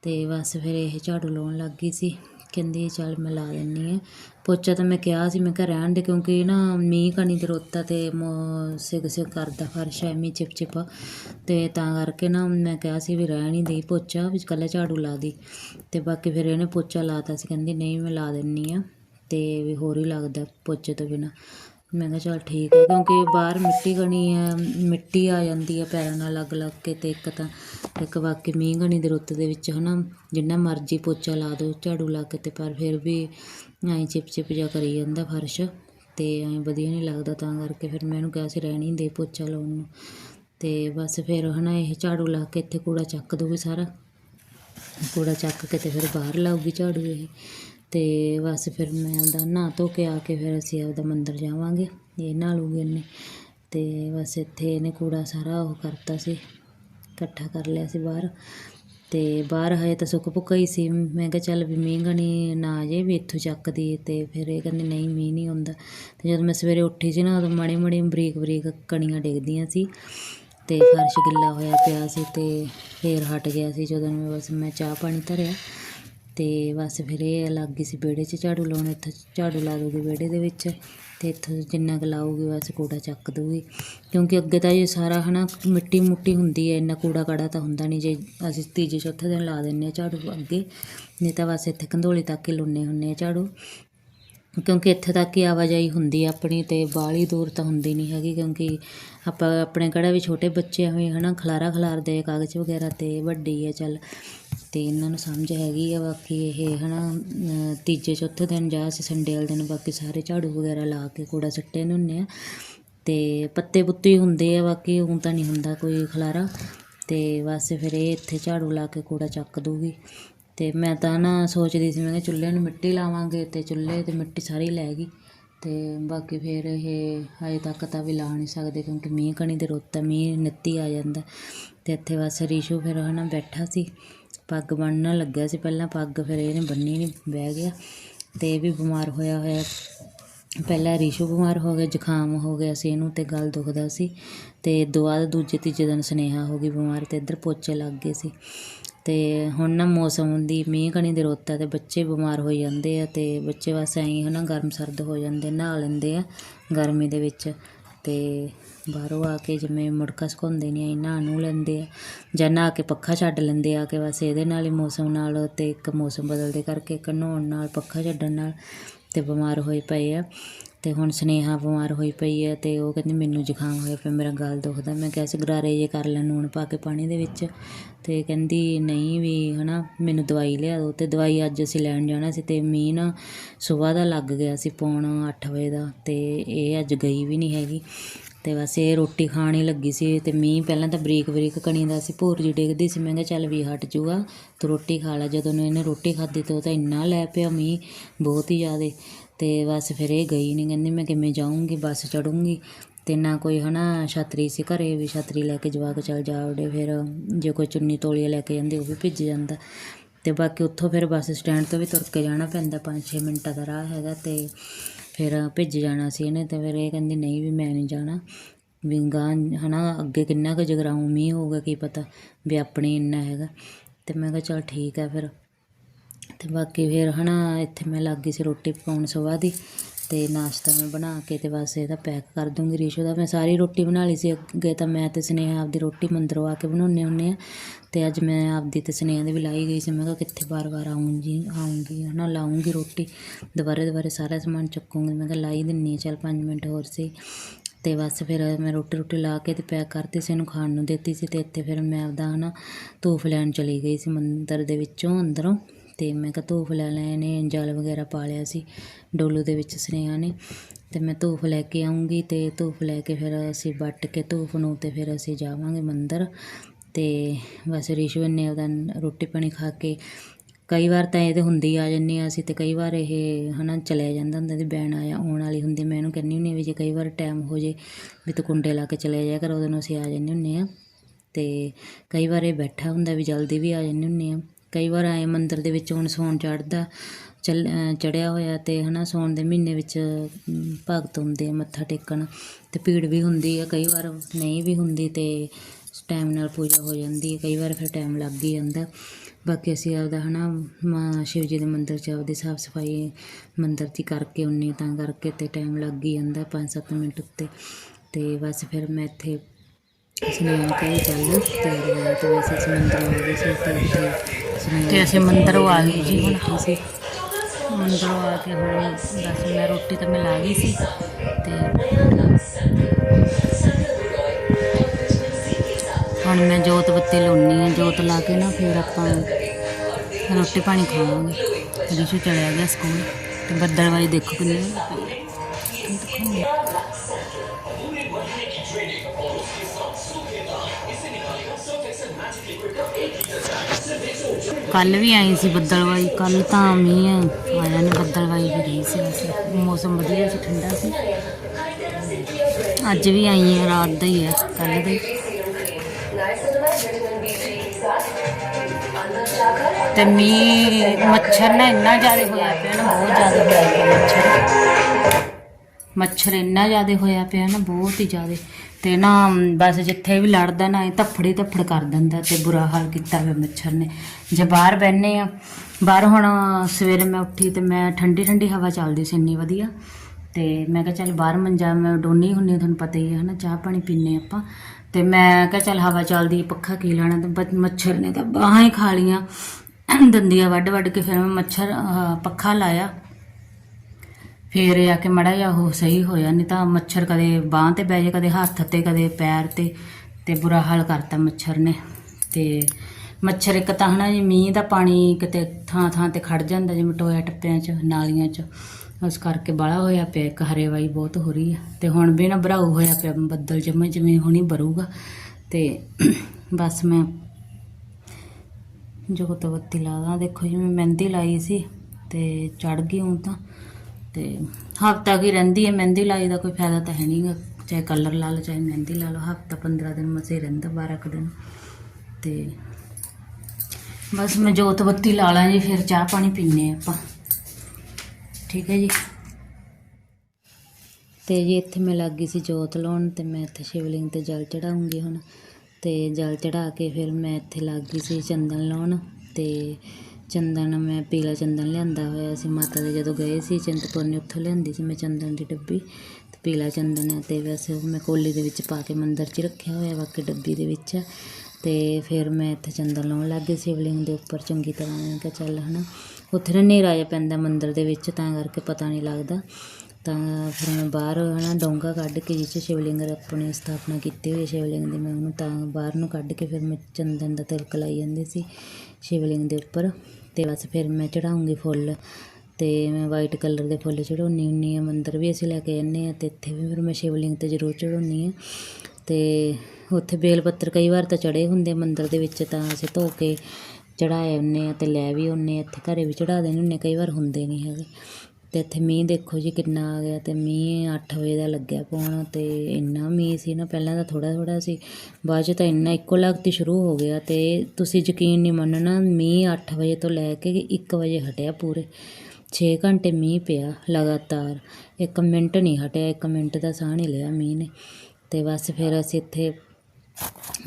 ਅਤੇ ਬਸ ਫਿਰ ਇਹ ਝਾੜੂ ਲਾਉਣ ਲੱਗ ਗਈ ਸੀ। ਕਹਿੰਦੀ ਚੱਲ ਮੈਂ ਲਾ ਦਿੰਦੀ ਹਾਂ ਪੋਚਾ ਤਾਂ ਮੈਂ ਕਿਹਾ ਸੀ, ਮੈਂ ਕਿਹਾ ਰਹਿਣ ਦੇ ਕਿਉਂਕਿ ਨਾ ਮੀਂਹ ਕਣੀ ਤੇ ਰੋਤਾ ਅਤੇ ਮੋ- ਸਿਗ ਸਿਗ ਕਰਦਾ ਫਰਸ਼, ਐਵੇਂ ਚਿਪ ਚਿਪ। ਅਤੇ ਤਾਂ ਕਰਕੇ ਨਾ ਮੈਂ ਕਿਹਾ ਸੀ ਵੀ ਰਹਿਣ ਹੀ ਦੇ ਪੋਚਾ, ਵੀ ਇਕੱਲਾ ਝਾੜੂ ਲਾ ਦੀ। ਅਤੇ ਬਾਕੀ ਫਿਰ ਇਹਨੇ ਪੋਚਾ ਲਾਤਾ ਸੀ। ਕਹਿੰਦੀ ਨਹੀਂ ਮੈਂ ਲਾ ਦਿੰਦੀ ਹਾਂ ਤੇ ਵੀ ਹੋਰ ਹੀ ਲੱਗਦਾ ਪੋਚੇ ਤੋਂ ਬਿਨਾ। ਮੈਂ ਕਿਹਾ ਚਲ ਠੀਕ ਹੈ ਕਿਉਂਕਿ ਬਾਹਰ ਮਿੱਟੀ ਕਣੀ ਹੈ, ਮਿੱਟੀ ਆ ਜਾਂਦੀ ਹੈ ਪੈਰਾਂ ਨਾਲ ਲੱਗ ਲੱਗ ਕੇ ਤੇ ਇੱਕ ਤਾਂ ਇੱਕ ਬਾਕੀ ਮੀਂਹ ਗਣੀ ਦੇ ਰੁੱਤ ਦੇ ਵਿੱਚ ਹਨਾ, ਜਿੰਨਾ ਮਰਜ਼ੀ ਪੋਚਾ ਲਾ ਦਿਓ ਝਾੜੂ ਲਾ ਕੇ ਤੇ ਪਰ ਫਿਰ ਵੀ ਐਂ ਚਿਪ ਚਿਪ ਜਿਹਾ ਕਰੀ ਜਾਂਦਾ ਫਰਸ਼ ਤੇ ਐਂ ਵਧੀਆ ਨਹੀਂ ਲੱਗਦਾ ਤਾਂ ਕਰਕੇ ਫਿਰ ਮੈਂ ਇਹਨੂੰ ਕਿਹਾ ਸੀ ਰਹਿਣੀ ਦੇ ਪੋਚਾ ਲਾਉਣ ਨੂੰ। ਤੇ ਬਸ ਫਿਰ ਹਨਾ ਇਹ ਝਾੜੂ ਲਾ ਕੇ ਇੱਥੇ ਕੂੜਾ ਚੱਕ ਦੂਗੀ ਸਾਰਾ। ਕੂੜਾ ਚੱਕ ਕੇ ਤੇ ਫਿਰ ਬਾਹਰ ਲਾਊਗੀ ਝਾੜੂ ਇਹ। ਅਤੇ ਬਸ ਫਿਰ ਮੈਂ ਆਪਦਾ ਨਹਾ ਧੋ ਕੇ ਆ ਕੇ ਫਿਰ ਅਸੀਂ ਆਪਦਾ ਮੰਦਰ ਜਾਵਾਂਗੇ, ਇਹ ਨਹਾ ਲੂਗੇ ਇਹਨੇ। ਅਤੇ ਬਸ ਇੱਥੇ ਇਹਨੇ ਕੂੜਾ ਸਾਰਾ ਉਹ ਕਰਤਾ ਸੀ, ਇਕੱਠਾ ਕਰ ਲਿਆ ਸੀ ਬਾਹਰ। ਅਤੇ ਬਾਹਰ ਹਜੇ ਤਾਂ ਸੁੱਕ ਭੁੱਕਾ ਹੀ ਸੀ, ਮੈਂ ਕਿਹਾ ਚੱਲ ਵੀ ਮੀਂਹ ਗਣੀ ਨਾ ਆ ਜੇ ਵੀ ਇੱਥੋਂ ਚੱਕਦੀ ਅਤੇ ਫਿਰ ਇਹ ਕਹਿੰਦੇ ਨਹੀਂ ਮੀਂਹ ਨਹੀਂ ਹੁੰਦਾ ਅਤੇ ਜਦੋਂ ਮੈਂ ਸਵੇਰੇ ਉੱਠੀ ਸੀ ਨਾ, ਉਦੋਂ ਮਾੜੀ ਮਾੜੀ ਬਰੀਕ ਬਰੀਕ ਕਣੀਆਂ ਡਿੱਗਦੀਆਂ ਸੀ ਅਤੇ ਫਰਸ਼ ਗਿੱਲਾ ਹੋਇਆ ਪਿਆ ਸੀ ਅਤੇ ਫੇਰ ਹਟ ਗਿਆ ਸੀ। ਜਦੋਂ ਮੈਂ ਬਸ ਮੈਂ ਚਾਹ ਪਾਣੀ ਧਰਿਆ ਅਤੇ ਬਸ ਫਿਰ ਇਹ ਲੱਗ ਗਈ ਸੀ ਵਿਹੜੇ 'ਚ ਝਾੜੂ ਲਾਉਣ, ਇੱਥੇ ਝਾੜੂ ਲਾ ਦੂਗੀ ਵਿਹੜੇ ਦੇ ਵਿੱਚ ਅਤੇ ਇੱਥੋਂ ਜਿੰਨਾ ਕੁ ਲਾਊਗੀ ਬਸ ਕੂੜਾ ਚੱਕ ਦੂਗੀ ਕਿਉਂਕਿ ਅੱਗੇ ਤਾਂ ਇਹ ਸਾਰਾ ਹੈ ਨਾ ਮਿੱਟੀ ਮੁੱਟੀ ਹੁੰਦੀ ਹੈ, ਇੰਨਾ ਕੂੜਾ ਕਾੜਾ ਤਾਂ ਹੁੰਦਾ ਨਹੀਂ ਜੇ ਅਸੀਂ ਤੀਜੇ, ਚੌਥੇ ਦਿਨ ਲਾ ਦਿੰਦੇ ਹਾਂ ਝਾੜੂ ਅੱਗੇ, ਨਹੀਂ ਤਾਂ ਬਸ ਇੱਥੇ ਕੰਧੋਲੀ ਤੱਕ ਹੀ ਲਾਉਂਦੇ ਹੁੰਦੇ ਆ ਝਾੜੂ। ਕਿਉਂਕਿ ਇੱਥੇ ਤੱਕ ਹੀ ਆਵਾਜਾਈ ਹੁੰਦੀ ਆ ਆਪਣੀ ਤੇ ਬਾਹਲੀ ਦੂਰ ਤਾਂ ਹੁੰਦੀ ਨਹੀਂ ਹੈਗੀ, ਕਿਉਂਕਿ ਆਪਾਂ ਆਪਣੇ ਕਿਹੜਾ ਵੀ ਛੋਟੇ ਬੱਚੇ ਹੋਏ ਹਨਾ ਖਲਾਰਾ ਖਲਾਰਦੇ ਕਾਗਜ਼ ਵਗੈਰਾ ਤੇ ਵੱਡੀ ਆ, ਚੱਲ ਅਤੇ ਇਹਨਾਂ ਨੂੰ ਸਮਝ ਹੈਗੀ ਆ ਬਾਕੀ ਇਹ ਹੈ ਨਾ ਤੀਜੇ, ਚੌਥੇ ਦਿਨ ਜਾਂ ਅਸੀਂ ਸੰਡੇ ਵਾਲੇ ਦਿਨ ਬਾਕੀ ਸਾਰੇ ਝਾੜੂ ਵਗੈਰਾ ਲਾ ਕੇ ਕੂੜਾ ਸੁੱਟੇ ਨੇ ਹੁੰਦੇ ਆ। ਅਤੇ ਪੱਤੇ ਪੁੱਤੇ ਹੀ ਹੁੰਦੇ ਆ ਬਾਕੀ, ਉਂ ਤਾਂ ਨਹੀਂ ਹੁੰਦਾ ਕੋਈ ਖਲਾਰਾ। ਅਤੇ ਬਸ ਫਿਰ ਇਹ ਇੱਥੇ ਝਾੜੂ ਲਾ ਕੇ ਕੂੜਾ ਚੱਕ ਦੂਗੀ ਅਤੇ ਮੈਂ ਤਾਂ ਨਾ ਸੋਚਦੀ ਸੀ, ਮੈਂ ਕਿਹਾ ਚੁੱਲ੍ਹੇ ਨੂੰ ਮਿੱਟੀ ਲਾਵਾਂਗੇ ਅਤੇ ਚੁੱਲ੍ਹੇ ਤੇ ਮਿੱਟੀ ਸਾਰੀ ਲੈ ਗਈ। ਅਤੇ ਬਾਕੀ ਫਿਰ ਇਹ ਹਜੇ ਤੱਕ ਤਾਂ ਵੀ ਲਾ ਨਹੀਂ ਸਕਦੇ ਕਿਉਂਕਿ ਮੀਂਹ ਕਣੀ ਦੇ ਰੁੱਤ ਹੈ ਮੀਂਹ ਨੱਤੀ ਆ ਜਾਂਦਾ। ਅਤੇ ਇੱਥੇ ਬਸ ਰੀਸ਼ੂ ਫਿਰ ਹਨਾ ਬੈਠਾ ਸੀ। ਪੱਗ ਬੰਨ੍ਹਣ ਲੱਗਿਆ ਸੀ ਪਹਿਲਾਂ, ਪੱਗ ਫਿਰ ਇਹਨੇ ਬੰਨੀ ਨਹੀਂ ਬਹਿ ਗਿਆ ਅਤੇ ਇਹ ਵੀ ਬਿਮਾਰ ਹੋਇਆ ਹੋਇਆ। ਪਹਿਲਾਂ ਰਿਸ਼ੂ ਬਿਮਾਰ ਹੋ ਗਿਆ, ਜ਼ੁਕਾਮ ਹੋ ਗਿਆ ਸੀ ਇਹਨੂੰ ਤੇ ਗਲ ਦੁਖਦਾ ਸੀ ਅਤੇ ਦੁਆ ਦੂਜੇ ਤੀਜੇ ਦਿਨ ਸੁਨੇਹਾ ਹੋ ਗਈ ਬਿਮਾਰ ਅਤੇ ਇੱਧਰ ਪੋਚੇ ਲੱਗ ਗਏ ਸੀ। ਅਤੇ ਹੁਣ ਨਾ ਮੌਸਮ ਦੀ ਮੀਂਹ ਕਣੀ ਦੀ ਰੁੱਤ ਹੈ ਅਤੇ ਬੱਚੇ ਬਿਮਾਰ ਹੋ ਜਾਂਦੇ ਆ ਅਤੇ ਬੱਚੇ ਬਸ ਐਂ ਹੀ ਹਨਾ, ਗਰਮ ਸਰਦ ਹੋ ਜਾਂਦੇ, ਨਹਾ ਲੈਂਦੇ ਆ ਗਰਮੀ ਦੇ ਵਿੱਚ। ਅਤੇ ਬਾਹਰੋਂ ਆ ਕੇ ਜਿਵੇਂ ਮੁੜਕਾ ਸੁਕਾਉਂਦੇ ਨੇ ਐਂ ਨਹਾ ਨੂੰ ਲੈਂਦੇ ਆ, ਜਾਂ ਨਹਾ ਕੇ ਪੱਖਾ ਛੱਡ ਲੈਂਦੇ ਆ ਕਿ ਬਸ ਇਹਦੇ ਨਾਲ ਹੀ ਮੌਸਮ ਨਾਲ ਅਤੇ ਇੱਕ ਮੌਸਮ ਬਦਲਦੇ ਕਰਕੇ ਇੱਕ ਨਹਾਉਣ ਨਾਲ, ਪੱਖਾ ਛੱਡਣ ਨਾਲ ਅਤੇ ਬਿਮਾਰ ਹੋਏ ਪਏ ਆ। ਅਤੇ ਹੁਣ ਸਨੇਹਾ ਬਿਮਾਰ ਹੋਈ ਪਈ ਹੈ ਅਤੇ ਉਹ ਕਹਿੰਦੀ ਮੈਨੂੰ ਜ਼ੁਕਾਮ ਹੋਇਆ ਪਿਆ ਮੇਰਾ ਗਲ ਦੁਖਦਾ। ਮੈਂ ਕਿਹਾ ਸੀ ਗਰਾਰੇ ਜੇ ਕਰ ਲੈ ਲੂਣ ਪਾ ਕੇ ਪਾਣੀ ਦੇ ਵਿੱਚ। ਅਤੇ ਕਹਿੰਦੀ ਨਹੀਂ ਵੀ ਹੈ ਨਾ ਮੈਨੂੰ ਦਵਾਈ ਲਿਆ ਦਿਓ ਅਤੇ ਦਵਾਈ ਅੱਜ ਅਸੀਂ ਲੈਣ ਜਾਣਾ ਸੀ ਅਤੇ ਮੀਂਹ ਨਾ ਸਵੇਰ ਦਾ ਲੱਗ ਗਿਆ ਸੀ ਪੌਣ 8 ਵਜੇ ਦਾ ਅਤੇ ਇਹ ਅੱਜ ਗਈ ਵੀ ਨਹੀਂ ਹੈਗੀ। ਅਤੇ ਬਸ ਇਹ ਰੋਟੀ ਖਾਣ ਹੀ ਲੱਗੀ ਸੀ ਅਤੇ ਮੀਂਹ ਪਹਿਲਾਂ ਤਾਂ ਬਰੀਕ ਬਰੀਕ ਕਣੀ ਦਾ ਸੀ, ਭੋਰ ਜੀ ਡਿੱਗਦੀ ਸੀ। ਮੈਂ ਕਿਹਾ ਚੱਲ ਵੀ ਹਟ ਜੂਗਾ, ਤੂੰ ਰੋਟੀ ਖਾ ਲੈ। ਜਦੋਂ ਇਹਨੇ ਰੋਟੀ ਖਾਧੀ ਤਾਂ ਉਹ ਤਾਂ ਇੰਨਾ ਲੈ ਪਿਆ ਮੀਂਹ, ਬਹੁਤ ਹੀ ਜ਼ਿਆਦਾ। ਅਤੇ ਬਸ ਫਿਰ ਇਹ ਗਈ ਨਹੀਂ ਕਹਿੰਦੀ ਮੈਂ ਕਿਵੇਂ ਜਾਊਂਗੀ, ਬੱਸ ਚੜੂੰਗੀ ਅਤੇ ਨਾ ਕੋਈ ਹੈ ਨਾ ਛਤਰੀ ਸੀ ਘਰ ਵੀ, ਛਤਰੀ ਲੈ ਕੇ ਜਵਾਕ ਚਲ ਜਾ ਵੜੇ ਫਿਰ ਜੇ ਕੋਈ ਚੁੰਨੀ ਤੌਲੀਆ ਲੈ ਕੇ ਜਾਂਦੇ ਉਹ ਵੀ ਭਿੱਜ ਜਾਂਦਾ ਅਤੇ ਬਾਕੀ ਉੱਥੋਂ ਫਿਰ ਬੱਸ ਸਟੈਂਡ ਤੋਂ ਵੀ ਤੁਰ ਕੇ ਜਾਣਾ ਪੈਂਦਾ 5-6 ਮਿੰਟਾਂ ਦਾ ਰਾਹ ਹੈਗਾ ਅਤੇ ਫਿਰ ਭਿੱਜ ਜਾਣਾ ਸੀ ਇਹਨੇ ਤਾਂ ਫਿਰ ਇਹ ਕਹਿੰਦੀ ਨਹੀਂ ਵੀ ਮੈਂ ਨਹੀਂ ਜਾਣਾ, ਵੀ ਗਾਂ ਹੈ ਨਾ ਅੱਗੇ ਕਿੰਨਾ ਕੁ ਜਗਰਾਉਂ ਮੀਂਹ ਹੋਊਗਾ ਕੀ ਪਤਾ ਵੀ ਆਪਣੇ ਇੰਨਾ ਹੈਗਾ ਅਤੇ ਮੈਂ ਕਿਹਾ ਚਲ ਠੀਕ ਹੈ ਫਿਰ ਅਤੇ ਬਾਕੀ ਫਿਰ ਹੈ ਨਾ ਇੱਥੇ ਮੈਂ ਲੱਗ ਗਈ ਸੀ ਰੋਟੀ ਪਕਾਉਣ ਸੁਬਾਹ ਦੀ ਅਤੇ ਨਾਸ਼ਤਾ ਮੈਂ ਬਣਾ ਕੇ ਅਤੇ ਬਸ ਇਹਦਾ ਪੈਕ ਕਰ ਦੂੰਗੀ ਰੀਸ਼ੋ ਦਾ। ਮੈਂ ਸਾਰੀ ਰੋਟੀ ਬਣਾ ਲਈ ਸੀ ਅੱਗੇ ਤਾਂ ਮੈਂ ਤੇ ਸਨੇਹਾ ਆਪਦੀ ਰੋਟੀ ਮੰਦਰੋਂ ਆ ਕੇ ਬਣਾਉਂਦੇ ਹੁੰਦੇ ਆ ਅਤੇ ਅੱਜ ਮੈਂ ਆਪਦੀ ਤੇ ਸਨੇਹਾ ਦੀ ਵੀ ਲਾਈ ਗਈ ਸੀ। ਮੈਂ ਕਿਹਾ ਕਿੱਥੇ ਬਾਰ-ਬਾਰ ਆਉਂਗੀ ਆਉਂਗੀ ਨਾ ਲਾਉਂਗੀ ਰੋਟੀ। ਦੁਬਾਰੇ ਦੁਬਾਰੇ ਸਾਰਾ ਸਮਾਨ ਚੱਕੂੰਗੀ। ਮੈਂ ਕਿਹਾ ਲਾਈ ਦਿੰਨੀ ਆ, ਚੱਲ 5 ਮਿੰਟ ਹੋਰ ਸੀ। ਤੇ ਬਸ ਫਿਰ ਮੈਂ ਰੋਟੀ ਰੋਟੀ ਲਾ ਕੇ ਤੇ ਪੈਕ ਕਰਤੀ ਸੀ, ਇਹਨੂੰ ਖਾਣ ਨੂੰ ਦਿੱਤੀ ਸੀ ਤੇ ਇੱਥੇ ਫਿਰ ਮੈਂ ਆਪਦਾ ਹਨਾ ਧੂਫ ਲੈਣ ਚਲੀ ਗਈ ਸੀ ਮੰਦਰ ਦੇ ਵਿੱਚੋਂ ਅੰਦਰੋਂ। ਤੇ ਮੈਂ ਕਿਹਾ ਧੂਫ ਲੈ ਲੈ ਨੇ ਜਲ ਵਗੈਰਾ ਪਾ ਲਿਆ ਸੀ, ਡੋਲੂ ਦੇ ਵਿੱਚ ਸੁਨੇਹਾ ਨੇ। ਤੇ ਮੈਂ ਧੂਫ ਲੈ ਕੇ ਆਉਂਗੀ ਤੇ ਧੂਫ ਲੈ ਕੇ ਫਿਰ ਅਸੀਂ ਵੱਟ ਕੇ ਧੂਫ ਨੂੰ ਤੇ ਫਿਰ ਅਸੀਂ ਜਾਵਾਂਗੇ ਮੰਦਰ। ਤੇ ਬਸ ਰਿਸ਼ੂ ਨੇ ਉਹਦਾ ਰੋਟੀ ਪਾਣੀ ਖਾ ਕੇ, ਕਈ ਵਾਰ ਤਾਂ ਇਹ ਤੇ ਹੁੰਦੀ ਆ ਜੰਨੇ ਆ, ਅਸੀਂ ਤੇ ਕਈ ਵਾਰ ਇਹ ਹਨਾ ਚਲਿਆ ਜਾਂਦਾ ਹੁੰਦਾ ਤੇ ਬੈਣ ਆਇਆ, ਆਉਣ ਵਾਲੀ ਹੁੰਦੀ ਮੈਂ ਇਹਨੂੰ ਕਹਿੰਦੀ ਹੁੰਦੀ ਹਾਂ ਵੀ ਜੇ ਕਈ ਵਾਰ ਟਾਈਮ ਹੋ ਜੇ ਵੀ ਤੂੰ ਕੁੰਡੇ ਲਾ ਕੇ ਚਲੇ ਜਾਇਆ ਕਰ ਉਹਦੇ ਨੂੰ ਅਸੀਂ ਆ ਜੰਨੇ ਹੁੰਨੇ ਆ। ਤੇ ਕਈ ਵਾਰ ਇਹ ਬੈਠਾ ਹੁੰਦਾ ਵੀ ਜਲਦੀ ਵੀ ਆ ਜੰਨੇ ਹੁੰਨੇ ਆ। ਕਈ ਵਾਰ ਆਏ ਮੰਦਰ ਦੇ ਵਿੱਚ ਹੁਣ ਸੌਣ ਚੜ੍ਹਦਾ, ਚੱਲ ਚੜਿਆ ਹੋਇਆ ਤੇ ਹਨਾ ਸੌਣ ਦੇ ਮਹੀਨੇ ਵਿੱਚ ਭਗਤ ਹੁੰਦੇ ਆ ਮੱਥਾ ਟੇਕਣ ਤੇ ਭੀੜ ਵੀ ਹੁੰਦੀ ਆ ਕਈ ਵਾਰ, ਨਹੀਂ ਵੀ ਹੁੰਦੀ ਤੇ ਟਾਈਮ ਨਾਲ ਪੂਜਾ ਹੋ ਜਾਂਦੀ ਹੈ ਕਈ ਵਾਰ ਫਿਰ ਟਾਈਮ ਲੱਗ ਹੀ ਜਾਂਦਾ। ਬਾਕੀ ਅਸੀਂ ਆਪਦਾ ਹਨਾ ਮਾਂ ਸ਼ਿਵ ਜੀ ਦੇ ਮੰਦਿਰ 'ਚ ਆਪਦੀ ਸਾਫ਼ ਸਫ਼ਾਈ ਮੰਦਿਰ ਦੀ ਕਰਕੇ ਉਨੀ ਤਾਂ ਕਰਕੇ ਤੇ ਟਾਈਮ ਲੱਗ ਹੀ ਜਾਂਦਾ 5-7 ਮਿੰਟ ਉੱਤੇ। ਤੇ ਬਸ ਫਿਰ ਮੈਂ ਇੱਥੇ ਇਸ਼ਨਾਨ ਕਰੀ ਚੱਲ ਤੇ ਰਾਤ ਅਸੀਂ ਮੰਦਿਰ ਆ ਗਏ ਸੀ ਤੇ ਇੱਥੇ ਤੇ ਅਸੀਂ ਮੰਦਿਰੋਂ ਆ ਗਏ ਜੀ ਹੁਣ। ਬੈਠੇ ਮੰਦਰੋਂ ਆ ਕੇ ਹੁਣ ਦਸ ਮੈਂ ਰੋਟੀ ਤਾਂ ਮੈਂ ਲਾ ਗਈ ਸੀ ਤੇ ਹੁਣ ਮੈਂ ਜੋਤ ਬੱਤੀ ਲਾਉਣੀ ਆ ਜੋਤ ਲਾ ਕੇ ਨਾ ਫਿਰ ਆਪਾਂ ਰੋਟੀ ਪਾਣੀ ਖਾਵਾਂਗੇ ਰਿਸ਼ੂ ਚਲਿਆ ਗਿਆ ਸਕੂਲ, ਤੇ ਬੱਦਲਵਾਈ ਦੇਖੋ ਕਿੰਨੀ ਕੱਲ ਵੀ ਆਈ ਸੀ ਬੱਦਲਵਾਈ ਕੱਲ ਤਾਂ ਮੀਂਹ ਆਇਆ ਨਹੀਂ ਬੱਦਲਵਾਈ ਵੀ ਰਹੀ ਸੀ ਵੈਸੇ ਮੌਸਮ ਵਧੀਆ ਸੀ, ਠੰਡਾ ਸੀ। ਅੱਜ ਵੀ ਆਈ ਹੈ, ਰਾਤ ਦਾ ਹੀ ਹੈ ਕੱਲ ਦੀ ਤੇ ਮੀਂਹ, ਮੱਛਰ ਨਾ ਇੰਨਾ ਜ਼ਿਆਦਾ ਹੋਇਆ ਪਿਆ ਨਾ, ਬਹੁਤ ਜ਼ਿਆਦਾ ਹੋਇਆ ਪਿਆ ਮੱਛਰ। ਮੱਛਰ ਇੰਨਾ ਜ਼ਿਆਦਾ ਹੋਇਆ ਪਿਆ ਨਾ, ਬਹੁਤ ਹੀ ਜ਼ਿਆਦਾ। ਤੇ ਨਾ ਬਸ ਜਿੱਥੇ ਵੀ ਲੜਦਾ ਨਾ ਇਹ ਧੱਫੜੀ ਧੱਫੜ ਕਰ ਦਿੰਦਾ ਤੇ ਬੁਰਾ ਹਾਲ ਕੀਤਾ ਹੋਇਆ ਮੱਛਰ ਨੇ। ਜੇ ਬਾਹਰ ਬੈਠਨੇ ਆ ਬਾਹਰ ਹੁਣ ਸਵੇਰੇ ਮੈਂ ਉੱਠੀ ਤੇ ਮੈਂ ਠੰਡੀ ਠੰਡੀ ਹਵਾ ਚੱਲਦੀ ਸੀ ਇੰਨੀ ਵਧੀਆ। ਤੇ ਮੈਂ ਕਿਹਾ ਚੱਲ ਬਾਹਰ ਮੰਜਾ ਮੈਂ ਡੋਨੀ ਹੁੰਨੀ ਆ, ਤੁਹਾਨੂੰ ਪਤਾ ਹੀ ਹੈ ਹਨਾ ਚਾਹ ਪਾਣੀ ਪੀਨੇ ਆਪਾਂ। ਤੇ ਮੈਂ ਕਿਹਾ ਚੱਲ ਹਵਾ ਚੱਲਦੀ ਪੱਖਾ ਕੀ ਲੈਣਾ ਤੇ ਬ- ਮੱਛਰ ਨੇ ਤਾਂ ਬਾਹਾਂ ਹੀ ਖਾ ਲੀਆਂ ਦੰਦੀਆਂ ਵੱਢ ਵੱਢ ਕੇ ਫਿਰ ਮੈਂ ਮੱਛਰ ਪੱਖਾ ਲਾਇਆ। ਫੇਰ ਆ ਕੇ ਮੜਾ ਜਾ ਉਹ ਸਹੀ ਹੋਇਆ, ਨਹੀਂ ਤਾਂ ਮੱਛਰ ਕਦੇ ਬਾਹ ਤੇ ਬਹਿ ਜਾ, ਕਦੇ ਹੱਥ ਤੇ, ਕਦੇ ਪੈਰ ਤੇ ਤੇ ਬੁਰਾ ਹਾਲ ਕਰਤਾ ਮੱਛਰ ਨੇ। ਤੇ ਮੱਛਰ ਇੱਕ ਤਾਂ ਹਨਾ ਜੀ, ਮੀਂਹ ਦਾ ਪਾਣੀ ਕਿਤੇ ਥਾਂ ਥਾਂ ਤੇ ਖੜ ਜਾਂਦਾ, ਜਿਵੇਂ ਟੋਇਆ ਟੱਪਿਆਂ 'ਚ, ਨਾਲੀਆਂ 'ਚ। ਉਸ ਕਰਕੇ ਬਾਲਾ ਹੋਇਆ ਪਿਆ, ਇੱਕ ਹਰੇਵਾਈ ਬਹੁਤ ਹੋ ਰਹੀ ਆ। ਤੇ ਹੁਣ ਵੀ ਨਾ ਭਰਾਊ ਹੋਇਆ ਪਿਆ, ਬੱਦਲ ਜਿਵੇਂ ਜਿਵੇਂ ਹੁਣੀ ਬਰੂਗਾ ਤੇ ਬਸ ਮੈਂ ਜੋਤ ਬੱਤੀ ਲਾ ਦਾਂ, ਦੇਖੋ ਜੀ, ਮੈਂ ਮਹਿੰਦੀ ਲਾਈ ਸੀ ਤੇ ਚੜ ਗਈ ਹੁਣ ਤਾਂ। ਤੇ ਹਫਤਾ ਕੀ ਰਹਿੰਦੀ ਹੈ, ਮਹਿੰਦੀ ਲਾਈ ਦਾ ਕੋਈ ਫਾਇਦਾ ਤਾਂ ਹੈ ਨਹੀਂਗਾ ਚਾਹੇ ਕਲਰ ਲਾ ਲਓ, ਚਾਹੇ ਮਹਿੰਦੀ ਲਾ ਲਓ, ਹਫਤਾ 15 ਦਿਨ ਮਸੇ ਰਹਿੰਦਾ 12 ਕੁ ਦਿਨ। ਤੇ ਬਸ ਮੈਂ ਜੋਤ ਬੱਤੀ ਲਾ ਲਾਂ ਜੀ, ਫਿਰ ਚਾਹ ਪਾਣੀ ਪੀਨੇ ਆਪਾਂ। ਠੀਕ ਹੈ ਜੀ? ਤੇ ਜੀ ਇੱਥੇ ਮੈਂ ਲੱਗ ਗਈ ਸੀ ਜੋਤ ਲਾਉਣ ਤੇ ਮੈਂ ਇੱਥੇ ਸ਼ਿਵਲਿੰਗ ਤੇ ਜਲ ਚੜਾਉਂਗੀ ਹੁਣ। ਤੇ ਜਲ ਚੜਾ ਕੇ ਫਿਰ ਮੈਂ ਇੱਥੇ ਲੱਗ ਗਈ ਸੀ ਚੰਦਨ ਲਾਉਣ। ਤੇ ਚੰਦਨ, ਮੈਂ ਪੀਲਾ ਚੰਦਨ ਲਿਆਂਦਾ ਹੋਇਆ ਸੀ। ਮਾਤਾ ਦੇ ਜਦੋਂ ਗਏ ਸੀ, ਚਿੰਤਪੁਰਨੀ ਉੱਥੋਂ ਲਿਆਂਦੀ ਸੀ ਮੈਂ ਚੰਦਨ ਦੀ ਡੱਬੀ। ਤੇ ਪੀਲਾ ਚੰਦਨ ਹੈ ਤੇ ਵੈਸੇ ਉਹ ਮੈਂ ਕੋਲੀ ਦੇ ਵਿੱਚ ਪਾ ਕੇ ਮੰਦਰ 'ਚ ਰੱਖਿਆ ਹੋਇਆ, ਬਾਕੀ ਡੱਬੀ ਦੇ ਵਿੱਚ। ਆ। ਤੇ ਫਿਰ ਮੈਂ ਇੱਥੇ ਚੰਦਨ ਲਾਉਣ ਲੱਗ ਗਈ ਸ਼ਿਵਲਿੰਗ ਦੇ ਉੱਪਰ ਚੰਗੀ ਤਰ੍ਹਾਂ। ਮੈਂ ਕਿਹਾ ਚੱਲ ਹਨਾ, ਉੱਥੇ ਨਾ ਹਨੇਰਾ ਜਿਹਾ ਪੈਂਦਾ ਮੰਦਰ ਦੇ ਵਿੱਚ, ਤਾਂ ਕਰਕੇ ਪਤਾ ਨਹੀਂ ਲੱਗਦਾ। ਤਾਂ ਫਿਰ ਮੈਂ ਬਾਹਰ ਹਨਾ ਡੋਂਗਾ ਕੱਢ ਕੇ, ਜਿਸ 'ਚ ਸ਼ਿਵਲਿੰਗ ਆਪਣੀ ਸਥਾਪਨਾ ਕੀਤੀ ਹੋਈ ਹੈ, ਸ਼ਿਵਲਿੰਗ ਦੀ ਮੈਂ ਉਹਨੂੰ ਤਾਂ ਬਾਹਰ ਨੂੰ ਕੱਢ ਕੇ ਫਿਰ ਮੈਂ ਚੰਦਨ ਦਾ ਤਿਲਕ ਲਾਈ ਜਾਂਦੀ ਸੀ ਸ਼ਿਵਲਿੰਗ ਦੇ ਉੱਪਰ। ਤੇ ਬਸ ਫਿਰ ਮੈਂ ਚੜਾਉਂਗੀ ਫੁੱਲ ਤੇ ਮੈਂ ਵਾਈਟ ਕਲਰ ਦੇ ਫੁੱਲ ਚੜਾਉਣੀ ਹੁੰਨੀ ਆ ਮੰਦਰ ਵੀ ਅਸੀਂ ਲੈ ਕੇ ਜਾਂਦੇ ਆ ਤੇ ਇੱਥੇ ਵੀ ਫਿਰ ਮੈਂ ਸ਼ਿਵਲਿੰਗ ਤੇ ਜ਼ਰੂਰ ਚੜਾਉਣੀ ਆ ਤੇ ਉੱਥੇ ਬੇਲ ਪੱਤਰ ਕਈ ਵਾਰ ਤਾਂ ਚੜੇ ਹੁੰਦੇ ਮੰਦਰ ਦੇ ਵਿੱਚ ਤਾਂ ਅਸੀਂ ਧੋ ਕੇ ਚੜਾਏ ਹੁੰਨੇ ਆ ਤੇ ਲੈ ਵੀ ਹੁੰਨੇ ਆ ਇੱਥੇ ਘਰੇ ਵੀ ਚੜਾ ਦੇਣੇ ਹੁੰਨੇ ਕਈ ਵਾਰ ਹੁੰਦੇ ਨਹੀਂ ਹੈਗੇ। ਅਤੇ ਇੱਥੇ ਮੀਂਹ ਦੇਖੋ ਜੀ ਕਿੰਨਾ ਆ ਗਿਆ ਅਤੇ ਮੀਂਹ ਅੱਠ ਵਜੇ ਦਾ ਲੱਗਿਆ ਪਾਉਣ ਅਤੇ ਇੰਨਾ ਮੀਂਹ ਸੀ ਨਾ, ਪਹਿਲਾਂ ਤਾਂ ਥੋੜ੍ਹਾ ਥੋੜ੍ਹਾ ਸੀ, ਬਾਅਦ 'ਚ ਤਾਂ ਇੰਨਾ ਇੱਕੋ ਲਗਤੀ ਸ਼ੁਰੂ ਹੋ ਗਿਆ ਅਤੇ ਤੁਸੀਂ ਯਕੀਨ ਨਹੀਂ ਮੰਨਣਾ, ਮੀਂਹ ਅੱਠ ਵਜੇ ਤੋਂ ਲੈ ਕੇ ਇੱਕ ਵਜੇ ਹਟਿਆ ਪੂਰੇ 6 ਘੰਟੇ ਮੀਂਹ ਪਿਆ ਲਗਾਤਾਰ, ਇੱਕ ਮਿੰਟ ਨਹੀਂ ਹਟਿਆ, ਇੱਕ ਮਿੰਟ ਦਾ ਸਾਹ ਨਹੀਂ ਲਿਆ ਮੀਂਹ ਨੇ ਅਤੇ ਬਸ ਫਿਰ ਅਸੀਂ ਇੱਥੇ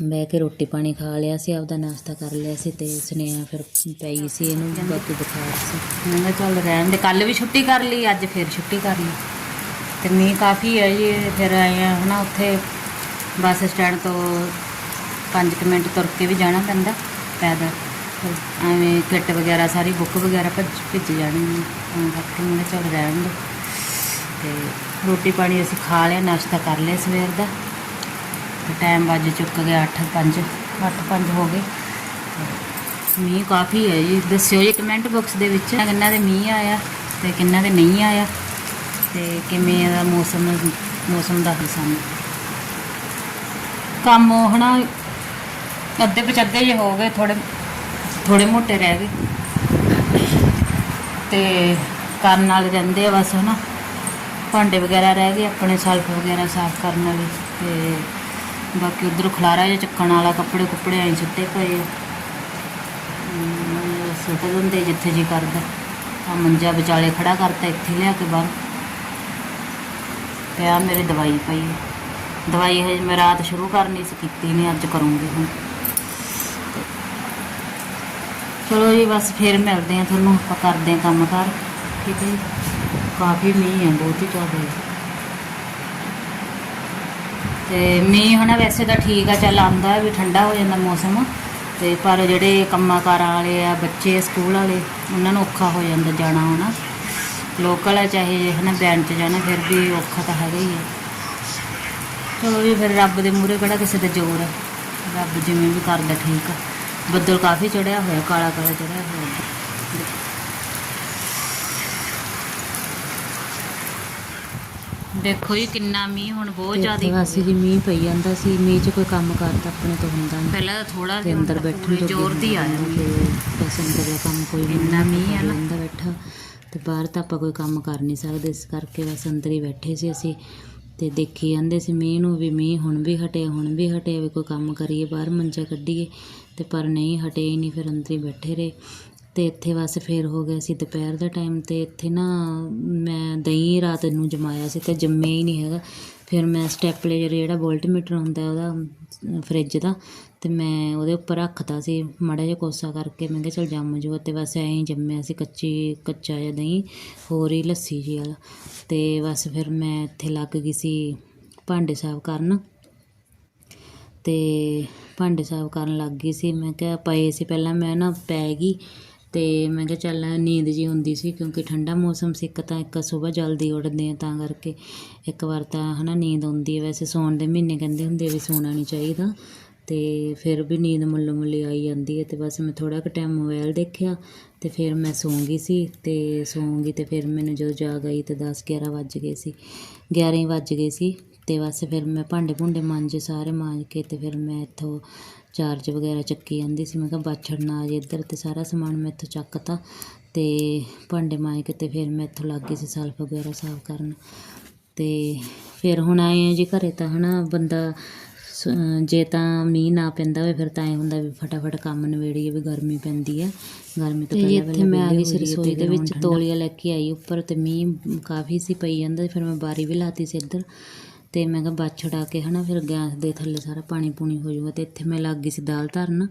ਬਹਿ ਕੇ ਰੋਟੀ ਪਾਣੀ ਖਾ ਲਿਆ ਸੀ ਆਪਦਾ ਨਾਸ਼ਤਾ ਕਰ ਲਿਆ ਸੀ ਤੇ ਸੁਨੇਹਾ ਫਿਰ ਪਈ ਸੀ ਇਹਨੂੰ ਬਾਕੀ ਬੁਖਾਰ ਸੀ। ਮੈਂ ਕਿਹਾ ਚੱਲ ਰਹਿਣ ਦੇ ਕੱਲ ਵੀ ਛੁੱਟੀ ਕਰ ਲਈ ਅੱਜ ਫਿਰ ਛੁੱਟੀ ਕਰ ਲਈ। ਤੇ ਮੀਂਹ ਕਾਫੀ ਹੈ ਜੀ ਫਿਰ ਆਏ ਆ ਹਨਾ ਉੱਥੇ ਬੱਸ ਸਟੈਂਡ ਤੋਂ 5 ਮਿੰਟ ਤੁਰ ਕੇ ਵੀ ਜਾਣਾ ਪੈਂਦਾ ਪੈਦਲ। ਐਵੇਂ ਕਿੱਟ ਵਗੈਰਾ ਸਾਰੀ ਬੁੱਕ ਵਗੈਰਾ ਭੱਜ ਭਿੱਜ ਜਾਣੀ ਹੈ ਤਾਂ ਕਰਕੇ ਮੈਂ ਚੱਲ ਰਹਿਣ ਦੇ। ਤੇ ਰੋਟੀ ਪਾਣੀ ਅਸੀਂ ਖਾ ਲਿਆ ਨਾਸ਼ਤਾ ਕਰ ਲਿਆ ਸਵੇਰ ਦਾ। ਤੇ ਟਾਈਮ ਵੱਜ ਚੁੱਕ ਗਿਆ 8 5 8 5 ਹੋ ਗਏ। ਮੀਂਹ ਕਾਫੀ ਹੈ ਜੀ। ਦੱਸਿਓ ਜੀ ਕਮੈਂਟ ਬਾਕਸ ਦੇ ਵਿੱਚ ਕਿੰਨਾ ਦੇ ਮੀਂਹ ਆਇਆ ਤੇ ਕਿੰਨਾ ਦੇ ਨਹੀਂ ਆਇਆ ਤੇ ਕਿਵੇਂ ਦਾ ਮੌਸਮ ਮੌਸਮ ਦਾ ਸਾਨੂੰ। ਕੰਮ ਹਨਾ, ਅੱਧੇ ਪਚੱਧੇ ਜੇ ਹੋ ਗਏ ਥੋੜੇ ਥੋੜੇ ਮੋਟੇ ਰਹਿ ਗਏ। ਤੇ ਕਰਨ ਨਾਲ ਰਹਿੰਦੇ ਆ ਬਸ ਹਨਾ। ਭਾਂਡੇ ਵਗੈਰਾ ਰਹਿ ਗਏ ਆਪਣੇ, ਸਲਫ ਵਗੈਰਾ ਸਾਫ਼ ਕਰਨ ਵਾਲੇ ਤੇ ਬਾਕੀ ਉਧਰ ਖਲਾਰਾ ਜਿਹਾ ਚੱਕਣ ਵਾਲਾ ਕੱਪੜੇ ਕੁੱਪੜੇ ਐਂ ਸੁੱਤੇ ਪਏ ਆ। ਹਮ, ਸੁੱਟ ਦਿੰਦੇ ਜਿੱਥੇ ਜੀ ਕਰਦਾ। ਆ ਮੰਜਾ ਵਿਚਾਲੇ ਖੜਾ ਕਰਤਾ ਇੱਥੇ ਲਿਆ ਕੇ ਬਾਹਰ। ਤੇ ਆ ਮੇਰੀ ਦਵਾਈ ਪਈ ਹੈ ਦਵਾਈ ਹਜੇ ਮੈਂ ਰਾਤ ਸ਼ੁਰੂ ਕਰਨੀ ਸੀ ਕੀਤੀ ਨਹੀਂ ਅੱਜ ਕਰੂੰਗੀ ਹੁਣ। ਚਲੋ ਜੀ ਬਸ ਫੇਰ ਮਿਲਦੇ ਆ ਤੁਹਾਨੂੰ। ਆਪਾਂ ਕਰਦੇ ਆ ਕੰਮ ਕਾਰ ਠੀਕ ਹੈ ਕਾਫੀ ਮੀਂਹ ਹੈ ਬਹੁਤ ਹੀ ਜ਼ਿਆਦਾ। ਤੇ ਮੀਂਹ ਹਨਾ ਵੈਸੇ ਤਾਂ ਠੀਕ ਆ, ਚੱਲ ਆਉਂਦਾ ਵੀ ਠੰਡਾ ਹੋ ਜਾਂਦਾ ਮੌਸਮ। ਤੇ ਪਰ ਜਿਹੜੇ ਕੰਮਾਂ ਕਾਰਾਂ ਵਾਲੇ ਆ, ਬੱਚੇ ਸਕੂਲ ਵਾਲੇ, ਉਹਨਾਂ ਨੂੰ ਔਖਾ ਹੋ ਜਾਂਦਾ ਜਾਣਾ ਹੋਣਾ। ਲੋਕਲ ਹੈ ਚਾਹੇ ਜੇ ਹਨਾ ਬੈਂਡ 'ਚ ਜਾਣਾ, ਫਿਰ ਵੀ ਔਖਾ ਤਾਂ ਹੈਗਾ ਹੀ ਹੈ ਚਲੋ ਵੀ ਫਿਰ ਰੱਬ ਦੇ ਮੂਹਰੇ ਕਿਹੜਾ ਕਿਸੇ ਦਾ ਜ਼ੋਰ ਹੈ ਰੱਬ ਜਿਵੇਂ ਵੀ ਕਰਦਾ ਠੀਕ ਆ। ਬੱਦਲ ਕਾਫੀ ਚੜਿਆ ਹੋਇਆ, ਕਾਲਾ ਕਾਲਾ ਚੜਿਆ ਹੋਇਆ। ਦੇਖੋ ਜੀ ਕਿੰਨਾ ਮੀਂਹ ਹੁਣ ਬਹੁਤ ਜ਼ਿਆਦਾ ਵਾਸੀ ਜੀ ਮੀਂਹ ਪਈ ਜਾਂਦਾ ਸੀ ਮੀਂਹ 'ਚ ਕੋਈ ਕੰਮ ਕਾਰ ਤਾਂ ਆਪਣੇ ਤੋਂ ਹੁੰਦਾ ਨਹੀਂ। ਪਹਿਲਾਂ ਤਾਂ ਥੋੜਾ ਤੇ ਅੰਦਰ ਬੈਠਣ ਜ਼ੋਰ ਦੀ ਆਇਆ ਬਸ ਅੰਦਰ ਦਾ ਕੰਮ ਕੋਈ ਇੰਨਾ ਮੀਂਹ ਆ। ਅੰਦਰ ਬੈਠਾ। ਤੇ ਬਾਹਰ ਤਾਂ ਆਪਾਂ ਕੋਈ ਕੰਮ ਕਰ ਨਹੀਂ ਸਕਦੇ ਇਸ ਕਰਕੇ ਬਸ ਅੰਦਰ ਹੀ ਬੈਠੇ ਸੀ ਅਸੀਂ। ਤੇ ਦੇਖੀ ਜਾਂਦੇ ਸੀ ਮੀਂਹ ਨੂੰ ਵੀ ਮੀਂਹ ਹੁਣ ਵੀ ਹਟਿਆ ਹੁਣ ਵੀ ਹਟਿਆ ਵੀ ਕੋਈ ਕੰਮ ਕਰੀਏ ਬਾਹਰ ਮੰਜਾ ਕੱਢੀਏ। ਤੇ ਪਰ ਨਹੀਂ ਹਟੇ ਹੀ ਨਹੀਂ ਫਿਰ ਅੰਦਰ ਹੀ ਬੈਠੇ ਰਹੇ। ਅਤੇ ਇੱਥੇ ਬਸ ਫਿਰ ਹੋ ਗਿਆ ਸੀ ਦੁਪਹਿਰ ਦਾ ਟਾਈਮ ਅਤੇ ਇੱਥੇ ਨਾ ਮੈਂ ਦਹੀਂ ਰਾਤ ਨੂੰ ਜਮਾਇਆ ਸੀ ਅਤੇ ਜੰਮਿਆ ਹੀ ਨਹੀਂ ਹੈਗਾ। ਫਿਰ ਮੈਂ ਸਟੈਪਲੇਜਰ ਜਿਹੜਾ ਵੋਲਟਮੀਟਰ ਹੁੰਦਾ ਉਹਦਾ ਫਰਿੱਜ ਦਾ ਅਤੇ ਮੈਂ ਉਹਦੇ ਉੱਪਰ ਰੱਖਤਾ ਸੀ। ਮਾੜਾ ਜਿਹਾ ਕੋਸਾ ਕਰਕੇ ਮੈਂ ਕਿਹਾ ਚਲ ਜੰਮ ਜੂ ਅਤੇ ਬਸ ਐਂ ਹੀ ਜੰਮਿਆ ਸੀ ਕੱਚੀ, ਕੱਚਾ ਜਿਹਾ ਦਹੀਂ, ਹੋਰ ਹੀ ਲੱਸੀ ਜੀ ਵਾਲਾ। ਅਤੇ ਬਸ ਫਿਰ ਮੈਂ ਇੱਥੇ ਲੱਗ ਗਈ ਸੀ ਭਾਂਡੇ ਸਾਫ਼ ਕਰਨ। ਅਤੇ ਭਾਂਡੇ ਸਾਫ਼ ਕਰਨ ਲੱਗ ਗਈ ਸੀ। ਮੈਂ ਕਿਹਾ ਪਏ ਸੀ ਪਹਿਲਾਂ, ਮੈਂ ਨਾ ਪੈ ਗਈ। ਅਤੇ ਮੈਂ ਕਿਹਾ ਚੱਲ ਨੀਂਦ ਜਿਹੀ ਹੁੰਦੀ ਸੀ ਕਿਉਂਕਿ ਠੰਡਾ ਮੌਸਮ ਸੀ, ਇੱਕ ਤਾਂ ਇੱਕ ਸੁਬਾਹ ਜਲਦੀ ਉੱਠਦੇ ਹਾਂ ਤਾਂ ਕਰਕੇ ਇੱਕ ਵਾਰ ਤਾਂ ਹੈ ਨਾ ਨੀਂਦ ਆਉਂਦੀ ਹੈ। ਵੈਸੇ ਸੌਣ ਦੇ ਮਹੀਨੇ ਕਹਿੰਦੇ ਹੁੰਦੇ ਵੀ ਸੌਣਾ ਨਹੀਂ ਚਾਹੀਦਾ ਅਤੇ ਫਿਰ ਵੀ ਨੀਂਦ ਮੁੱਲ ਮੁੱਲੀ ਆਈ ਜਾਂਦੀ ਹੈ ਅਤੇ ਬਸ ਮੈਂ ਥੋੜ੍ਹਾ ਕੁ ਟਾਈਮ ਮੋਬਾਈਲ ਦੇਖਿਆ ਅਤੇ ਫਿਰ ਮੈਂ ਸੌਂ ਗਈ ਸੀ ਅਤੇ ਸੌਂ ਗਈ ਤੇ ਫਿਰ ਮੈਨੂੰ ਜਦੋਂ ਜਾਗ ਆਈ ਤਾਂ ਦਸ ਗਿਆਰਾਂ ਵੱਜ ਗਏ ਸੀ 11 ਹੀ ਵੱਜ ਗਏ ਸੀ ਅਤੇ ਬਸ ਫਿਰ ਮੈਂ ਭਾਂਡੇ ਭੁੰਡੇ ਮਾਂਜੇ ਸਾਰੇ ਮਾਂਜ ਕੇ ਅਤੇ ਫਿਰ ਮੈਂ ਇੱਥੋਂ ਚਾਰਜ ਵਗੈਰਾ ਚੱਕੀ ਜਾਂਦੀ ਸੀ। ਮੈਂ ਕਿਹਾ ਬਾਛੜ ਨਾ ਆ ਜੇ ਇੱਧਰ ਤੇ ਸਾਰਾ ਸਮਾਨ ਮੈਂ ਇੱਥੋਂ ਚੱਕਤਾ ਤੇ ਭਾਂਡੇ ਮਾਂਜ ਕੇ ਤੇ ਫਿਰ ਮੈਂ ਇੱਥੋਂ ਲੱਗ ਗਈ ਸੀ ਸਲਫ ਵਗੈਰਾ ਸਾਫ਼ ਕਰਨ। ਤੇ ਫਿਰ ਹੁਣ ਆਏ ਆ ਜੀ ਘਰੇ ਤਾਂ ਹਨਾ ਬੰਦਾ ਜੇ ਤਾਂ ਮੀਂਹ ਨਾ ਪੈਂਦਾ ਹੋਵੇ ਫਿਰ ਤਾਂ ਐ ਹੁੰਦਾ ਵੀ ਫਟਾਫਟ ਕੰਮ ਨਵੇੜੀਏ ਵੀ ਗਰਮੀ ਪੈਂਦੀ ਆ। ਗਰਮੀ ਤੋਂ ਪਹਿਲਾਂ ਇੱਥੇ ਮੈਂ ਆ ਗਈ ਸੀ ਰਸੋਈ ਦੇ ਵਿੱਚ ਤੋਲੀਆ ਲੈ ਕੇ ਆਈ ਉੱਪਰ ਤੇ ਮੀਂਹ ਕਾਫੀ ਸੀ ਪਈ ਜਾਂਦਾ ਫਿਰ ਮੈਂ ਬਾਰੀ ਵੀ ਲਾਤੀ ਸੀ ਇੱਧਰ। ਤੇ ਮੈਂ ਕਿਹਾ ਬਾਛੜ ਆ ਕੇ ਹਨਾ, ਫਿਰ ਗੈਸ ਦੇ ਥੱਲੇ ਸਾਰਾ ਪਾਣੀ ਪੂਣੀ ਹੋ ਜਾਊਗਾ ਤੇ ਇੱਥੇ ਮੈਂ ਲੱਗ ਗਈ ਸੀ ਦਾਲ ਧਰਨ।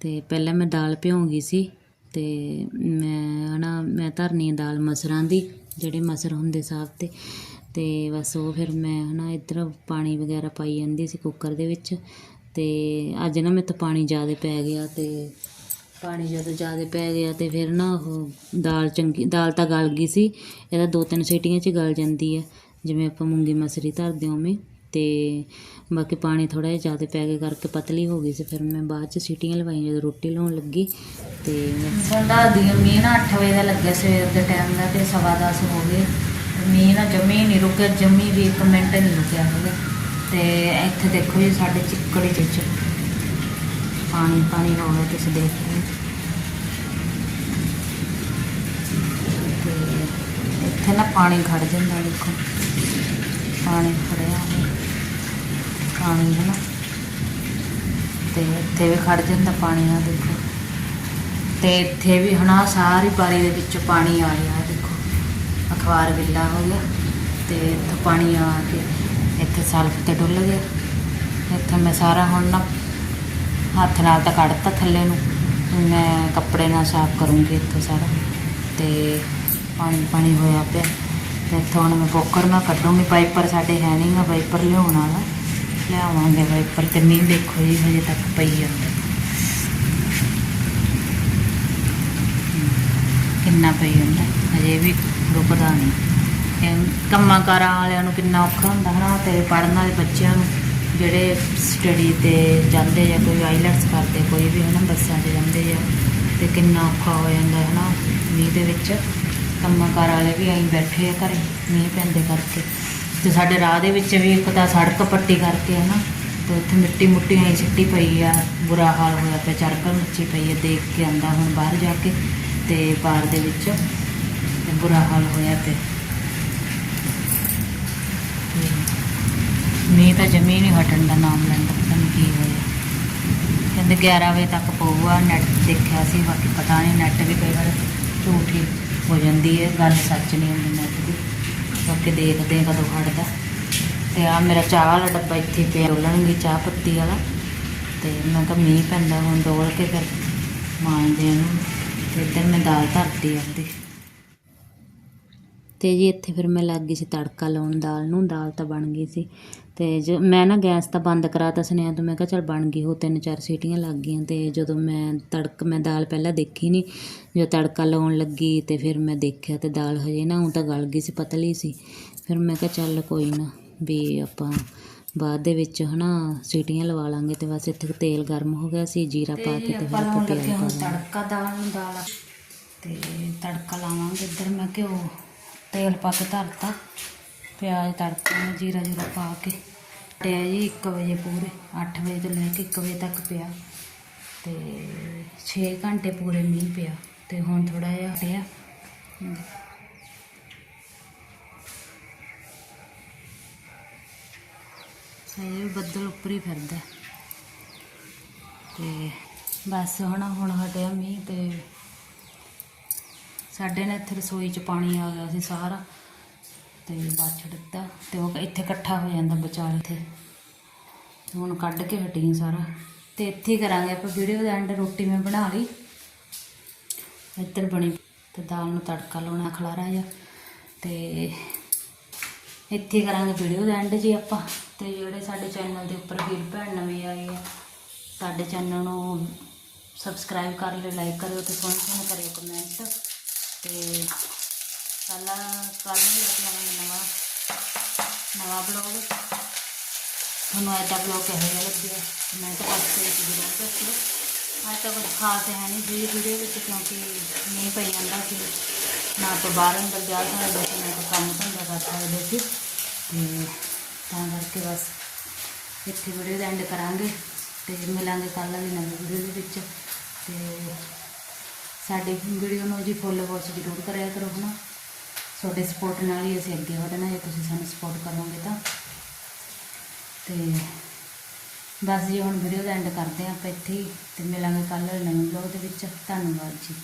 ਤੇ ਪਹਿਲਾਂ ਮੈਂ ਦਾਲ ਭਿਉਂ ਗਈ ਸੀ ਤੇ ਮੈਂ ਹਨਾ, ਮੈਂ ਧਰਨੀ ਆ ਦਾਲ ਮਸਰਾਂ ਦੀ, ਜਿਹੜੇ ਮਸਰ ਹੁੰਦੇ ਸਾਫ਼ ਤੇ ਤੇ ਬਸ ਉਹ ਫਿਰ ਮੈਂ ਹਨਾ, ਇੱਧਰ ਪਾਣੀ ਵਗੈਰਾ ਪਾਈ ਜਾਂਦੀ ਸੀ ਕੁੱਕਰ ਦੇ ਵਿੱਚ। ਤੇ ਅੱਜ ਨਾ ਮੇਰੇ ਤੋਂ ਪਾਣੀ ਜ਼ਿਆਦਾ ਪੈ ਗਿਆ ਤੇ ਪਾਣੀ ਜਦੋਂ ਜ਼ਿਆਦਾ ਪੈ ਗਿਆ ਤੇ ਫਿਰ ਨਾ ਉਹ ਦਾਲ ਚੰਗੀ, ਦਾਲ ਤਾਂ ਗਲ ਗਈ ਸੀ, ਇਹਦਾ ਦੋ ਤਿੰਨ ਸੀਟੀਆਂ 'ਚ ਗਲ ਜਾਂਦੀ ਹੈ ਜਿਵੇਂ ਆਪਾਂ ਮੂੰਗੀ ਮਸਰੀ ਧਰਦੇ ਹਾਂ ਉਵੇਂ, ਤੇ ਬਾਕੀ ਪਾਣੀ ਥੋੜਾ ਜਿਹਾ ਜ਼ਿਆਦਾ ਪੈ ਗਿਆ ਕਰਕੇ ਪਤਲੀ ਹੋ ਗਈ ਸੀ, ਫਿਰ ਮੈਂ ਬਾਅਦ 'ਚ ਸੀਟੀਆਂ ਲਵਾਈਆਂ ਜਦੋਂ ਰੋਟੀ ਲਾਉਣ ਲੱਗੀ, ਤੇ ਸੰਡਾ ਦੀ ਮੀਂਹ ਨਾ 8 ਵਜੇ ਦਾ ਲੱਗਿਆ ਸਵੇਰ ਦੇ ਟਾਈਮ ਦਾ, ਤੇ ਸਵਾ ਦਸ ਹੋ ਗਏ। ਮੀਂਹ ਨਾ ਜੰਮੀ ਨਹੀਂ ਰੁਕਿਆ, ਜੰਮੀ ਵੀ ਇੱਕ ਮਿੰਟ ਨਹੀਂ ਰੁਕਿਆ ਹੈਗਾ। ਤੇ ਇੱਥੇ ਦੇਖੋ ਜੀ, ਸਾਡੇ ਚਿੱਕੜੀ ਚ ਪਾਣੀ ਪਾਣੀ ਹੋ ਗਿਆ ਤੁਸੀਂ ਦੇਖ ਰਹੇ ਹੋ। ਇੱਥੇ ਨਾ ਪਾਣੀ ਖੜ ਜਾਂਦਾ, ਦੇਖੋ। ਪਾਣੀ ਖੜਿਆ ਪਾਣੀ ਹੈ ਨਾ ਤੇ ਇੱਥੇ ਵੀ ਖੜ ਜਾਂਦਾ ਪਾਣੀ ਆ, ਦੇਖੋ। ਤੇ ਇੱਥੇ ਵੀ ਹਨਾ ਸਾਰੀ ਬਾਰੀ ਦੇ ਵਿੱਚ ਪਾਣੀ ਆ ਗਿਆ ਦੇਖੋ। ਅਖਬਾਰ ਗਿੱਲਾ ਹੋ ਗਿਆ ਤੇ ਇੱਥੇ ਪਾਣੀ ਆ ਕੇ ਇੱਥੇ ਸਲਫ ਤੇ ਡੁੱਲ ਗਿਆ। ਇੱਥੇ ਮੈਂ ਸਾਰਾ ਹੁਣ ਨਾ ਹੱਥ ਨਾਲ ਤਾਂ ਕੱਢਤਾ ਥੱਲੇ ਨੂੰ। ਮੈਂ ਕੱਪੜੇ ਨਾਲ ਸਾਫ਼ ਕਰੂੰਗੀ ਇੱਥੇ ਸਾਰਾ। ਤੇ ਪਾਣੀ ਪਾਣੀ ਹੋਇਆ ਪਿਆ। ਇੱਥੋਂ ਹੁਣ ਮੈਂ ਬੋਕਰ ਨਾਲ ਕੱਢੂੰਗੀ। ਵਾਈਪਰ ਸਾਡੇ ਹੈ ਨਹੀਂ ਨਹੀਂਗਾ ਵਾਈਪਰ ਲਿਆਉਣ ਵਾਲਾ। ਲਿਆਵਾਂਗੇ ਵਾਈਪਰ ਤੇ ਮੀਂਹ ਦੇਖੋ ਜੀ, ਹਜੇ ਤੱਕ ਪਈ ਜਾਂਦਾ ਕਿੰਨਾ ਪਈ ਜਾਂਦਾ ਹਜੇ ਵੀ ਰੁਕਦਾ ਨਹੀਂ ਕੰਮਾਂ ਕਾਰਾਂ ਵਾਲਿਆਂ ਨੂੰ ਕਿੰਨਾ ਔਖਾ ਹੁੰਦਾ ਹਨਾ, ਤੇ ਪੜ੍ਹਨ ਵਾਲੇ ਬੱਚਿਆਂ ਨੂੰ ਜਿਹੜੇ ਸਟੱਡੀ ਤੇ ਜਾਂਦੇ ਜਾਂ ਕੋਈ ਆਈਲੈਟਸ ਕਰਦੇ, ਕੋਈ ਵੀ ਹਨਾ, ਬੱਸਾਂ 'ਚ ਜਾਂਦੇ ਜਾਂ ਤੇ ਕਿੰਨਾ ਔਖਾ ਹੋ ਜਾਂਦਾ ਹਨਾ, ਮੀਂਹ ਦੇ ਵਿੱਚ। ਕੰਮਾਂ ਕਾਰ ਵਾਲੇ ਵੀ ਐਂ ਬੈਠੇ ਆ ਘਰੇ, ਮੀਂਹ ਪੈਂਦੇ ਕਰਕੇ। ਤੇ ਸਾਡੇ ਰਾਹ ਦੇ ਵਿੱਚ ਵੀ ਇੱਕ ਤਾਂ ਸੜਕ ਪੱਟੀ ਕਰਕੇ ਹੈ ਨਾ, ਤੇ ਉੱਥੇ ਮਿੱਟੀ ਮੁੱਟੀ ਐਂ ਸਿੱਟੀ ਪਈ ਆ, ਬੁਰਾ ਹਾਲ ਹੋਇਆ ਪਿਆ ਚਰਕਲ ਮੱਚੀ ਪਈ ਆ, ਦੇਖ ਕੇ ਆਂਦਾ ਹੁਣ ਬਾਹਰ ਜਾ ਕੇ, ਤੇ ਬਾਹਰ ਦੇ ਵਿੱਚ ਤੇ ਬੁਰਾ ਹਾਲ ਹੋਇਆ ਪਿਆ। ਤੇ ਮੀਂਹ ਤਾਂ ਜ਼ਮੀਨ ਹੀ ਹਟਣ ਦਾ ਨਾਮ ਲੈਂਦਾ ਪਤਾ ਨਹੀਂ ਕੀ ਹੋਇਆ। ਕਹਿੰਦੇ 11 ਵਜੇ ਤੱਕ ਪਊਗਾ ਨੈਟ ਦੇਖਿਆ ਸੀ, ਬਾਕੀ ਪਤਾ ਨਹੀਂ ਨੈਟ ਵੀ ਕਈ ਵਾਰ ਝੂਠੀ ਹੋ ਹੋ ਜਾਂਦੀ ਹੈ, ਗੱਲ ਸੱਚ ਨਹੀਂ ਹੁੰਦੀ ਨੈਟ ਦੀ ਬਾਕੀ ਦੇਖਦੇ ਹਾਂ ਕਦੋਂ ਹਟਦਾ ਤੇ ਆ ਮੇਰਾ ਚਾਹ ਵਾਲਾ ਡੱਬਾ ਇੱਥੇ ਪਿਆ, ਡੋਲਣਗੇ ਚਾਹ ਪੱਤੀ ਵਾਲਾ। ਤੇ ਮੈਂ ਕਿਹਾ ਮੀਂਹ ਪੈਂਦਾ, ਹੁਣ ਡੋਲ ਕੇ ਫਿਰ ਮਾਂਜਦੇ ਇਹਨੂੰ। ਤੇ ਇੱਧਰ ਮੈਂ ਦਾਲ ਧਰਤੀ ਆਪਦੀ ਤੇ ਜੀ ਇੱਥੇ ਫਿਰ ਮੈਂ ਲੱਗ ਗਈ ਸੀ ਤੜਕਾ ਲਾਉਣ, ਦਾਲ ਨੂੰ। ਦਾਲ ਤਾਂ ਬਣ ਗਈ ਸੀ। ਤੇ ਜੋ ਮੈਂ ਨਾ ਗੈਸ ਤਾਂ ਬੰਦ ਕਰਾਤਾ ਸੁਨੇਹਾ ਤੋਂ ਮੈਂ ਕਿਹਾ ਚਲ ਬਣ ਗਈ ਉਹ ਤਿੰਨ ਚਾਰ ਸੀਟੀਆਂ ਲੱਗ ਗਈਆਂ ਤੇ ਜਦੋਂ ਮੈਂ ਤੜਕ ਮੈਂ ਦਾਲ ਪਹਿਲਾਂ ਦੇਖੀ ਨਹੀਂ ਜਦੋਂ ਤੜਕਾ ਲਾਉਣ ਲੱਗੀ ਤੇ ਫਿਰ ਮੈਂ ਦੇਖਿਆ ਤੇ ਦਾਲ ਹਜੇ ਨਾ ਉਹ ਤਾਂ ਗਲ ਗਈ ਸੀ ਪਤਲੀ ਸੀ। ਫਿਰ ਮੈਂ ਕਿਹਾ ਚੱਲ ਕੋਈ ਨਾ ਵੀ ਆਪਾਂ ਬਾਅਦ ਦੇ ਵਿੱਚ ਹਨਾ ਸੀਟੀਆਂ ਲਵਾ ਲਾਂਗੇ ਤੇ ਬਸ ਇੱਥੇ ਤੇਲ ਗਰਮ ਹੋ ਗਿਆ ਸੀ ਜੀਰਾ ਪਾ ਕੇ ਤੇ ਫਿਰ ਆਪਾਂ ਪਿਆਜ਼ ਪਾ ਤੜਕਾ ਦਾਲ ਨੂੰ ਦਾਲ। ਤੇ ਤੜਕਾ ਲਾਵਾਂਗੇ ਇੱਧਰ ਮੈਂ ਘਿਓ ਤੇਲ ਪਾ ਕੇ ਧਰਤਾ ਪਿਆਜ਼ ਤੜਕਾ ਜੀਰਾ ਜੀਰਾ ਪਾ ਕੇ। ਟਿਆ ਜੀ 1 ਵਜੇ ਪੂਰੇ 8 ਵਜੇ ਤੋਂ ਲੈ ਕੇ 1 ਵਜੇ ਤੱਕ ਪਿਆ। ਤੇ 6 ਘੰਟੇ ਪੂਰੇ ਮੀਂਹ ਪਿਆ, ਤੇ ਹੁਣ ਥੋੜਾ ਜਿਹਾ ਹਟਿਆ। ਸਹੀ ਬੱਦਲ ਉੱਪਰ ਹੀ ਫਿਰਦਾ। ਤੇ ਬਸ ਹੁਣ ਹੁਣ ਹਟਿਆ ਮੀਂਹ ਤੇ। ਸਾਡੇ ਨੇ ਇੱਥੇ ਰਸੋਈ 'ਚ ਪਾਣੀ ਆ ਗਿਆ ਸੀ ਸਾਰਾ। ਤੇ ਬਾਛ ਦਿੱਤਾ ਤੇ ਉਹ ਇੱਥੇ ਇਕੱਠਾ ਹੋ ਜਾਂਦਾ ਵਿਚਾਲੇ ਇੱਥੇ। ਹੁਣ ਕੱਢ ਕੇ ਹਟੀ ਹਾਂ ਸਾਰਾ। ਤੇ ਇੱਥੇ ਕਰਾਂਗੇ ਆਪਾਂ ਵੀਡੀਓ ਦਾ ਐਂਡ ਰੋਟੀ ਮੈਂ ਬਣਾ ਲਈ। ਇੱਧਰ ਬਣੀ ਤੇ ਦਾਲ ਨੂੰ ਤੜਕਾ ਲਾਉਣਾ ਖਲਾਰਾ ਜਿਹਾ। ਤੇ ਇੱਥੇ ਕਰਾਂਗੇ ਵੀਡੀਓ ਦਾ ਐਂਡ ਜੀ ਆਪਾਂ। ਤੇ ਜਿਹੜੇ ਸਾਡੇ ਚੈਨਲ ਦੇ ਉੱਪਰ ਵੀਰ ਭੈਣ ਨਵੇਂ ਆਏ ਆ, ਸਾਡੇ ਚੈਨਲ ਨੂੰ ਸਬਸਕ੍ਰਾਈਬ ਕਰ ਲਿਓ ਲਾਈਕ ਕਰਿਓ ਤੇ ਸੋਹਣੇ ਸੋਹਣੇ ਕਰਿਓ ਕਮੈਂਟ ਤੇ ਕੱਲ੍ਹ ਕੱਲ੍ਹ ਨੂੰ ਲੈ ਨਵਾਂ ਨਵਾਂ ਬਲੌਗ ਤੁਹਾਨੂੰ ਐਡਾ ਬਲੌਗ ਕਿਹੋ ਜਿਹਾ ਲੱਗਿਆ। ਕਮੈਂਟ ਬਾਕਸ ਵਿੱਚ ਜ਼ਰੂਰ ਦੱਸਿਓ ਅੱਜ ਤਾਂ ਕੁਝ ਖਾਸ ਹੈ ਨਹੀਂ ਜੀ ਵੀਡੀਓ ਵਿੱਚ, ਕਿਉਂਕਿ ਨਹੀਂ ਪਈ ਜਾਂਦਾ ਸੀ। ਨਾ ਤਾਂ ਬਾਹਰ ਅੰਦਰ ਜਾ ਸਕਦੇ ਸੀ, ਨਾ ਕੋਈ ਕੰਮ ਧੰਦਾ ਕਰ ਸਕਦੇ ਸੀ। ਤੇ ਤਾਂ ਕਰਕੇ ਬਸ ਇੱਥੇ ਵੀਡੀਓ ਦਾ ਐਂਡ ਕਰਾਂਗੇ ਤੇ ਮਿਲਾਂਗੇ ਕੱਲ੍ਹ ਵਾਲੀ ਨਵੀਂ ਵੀਡੀਓ ਦੇ ਵਿੱਚ। ਤੇ ਸਾਡੀ ਵੀਡੀਓ ਨੂੰ ਜੀ ਫੋਲੋ ਵਾਚ ਜ਼ਰੂਰ ਕਰਿਆ ਕਰੋ, ਹਨਾ? ਤੁਹਾਡੇ ਸਪੋਰਟ ਨਾਲ ਹੀ ਅਸੀਂ ਅੱਗੇ ਵਧਣਾ ਜੇ ਤੁਸੀਂ ਸਾਨੂੰ ਸਪੋਰਟ ਕਰੋਗੇ ਤਾਂ। ਤੇ ਬਸ ਜੀ, ਹੁਣ ਵੀਡੀਓ ਦਾ ਐਂਡ ਕਰਦੇ ਹਾਂ ਆਪਾਂ ਇੱਥੇ ਹੀ, ਤੇ ਮਿਲਾਂਗੇ ਕੱਲ੍ਹ ਵਾਲੇ ਨਵੇਂ ਬਲੌਗ ਦੇ ਵਿੱਚ। ਧੰਨਵਾਦ ਜੀ।